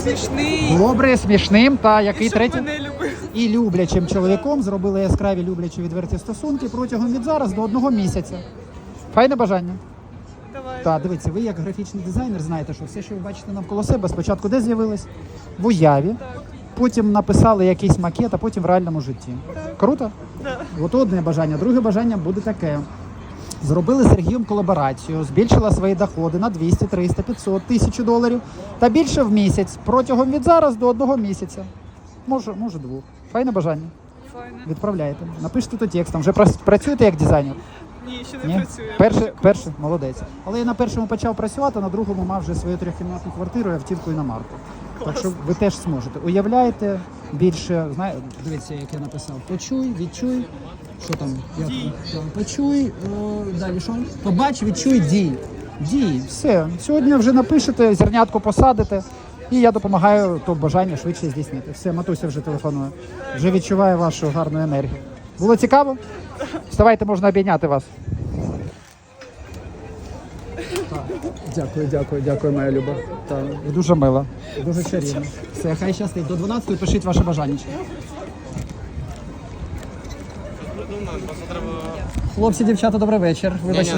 смішний. Добре, смішним та який третій? І люблячим чоловіком зробили яскраві люблячі відверті стосунки протягом від зараз до одного місяця. Файне бажання. Так, дивіться, ви як графічний дизайнер знаєте, що все, що ви бачите навколо себе, спочатку де з'явилось? В уяві. Потім написали якийсь макет, а потім в реальному житті. Круто? Да. От одне бажання. Друге бажання буде таке. Зробили з Сергієм колаборацію, збільшила свої доходи на 200, 300, 500, тисячу доларів та більше в місяць протягом від зараз до одного місяця. Може, може двох. Файне бажання. Файне. Відправляйте. Напишіть тут текстом. Вже працюєте як дизайнер? Ні, ще не Ні? працює. Перше, перше, молодець. Але я на першому почав працювати, на другому мав вже свою трьохкімнатну квартиру і автівку іномарку. Так що ви теж зможете. Уявляєте більше, знає, дивіться, як я написав. Почуй, відчуй. Що там? Як? Почуй, далі що? Побач, відчуй, дій. Дій. Все. Сьогодні вже напишете, зернятку посадите. І я допомагаю то бажання швидше здійснити. Все, Матуся вже телефонує. Вже відчуваю вашу гарну енергію. Було цікаво? Вставайте, можна обійняти вас. Дякую, дякую, дякую, моя люба. Так, дуже мила. Дуже чарівна. Все, хай щастить. До 12 пишіть ваше бажання. Хлопці, дівчата, добрий вечір. Вибачте.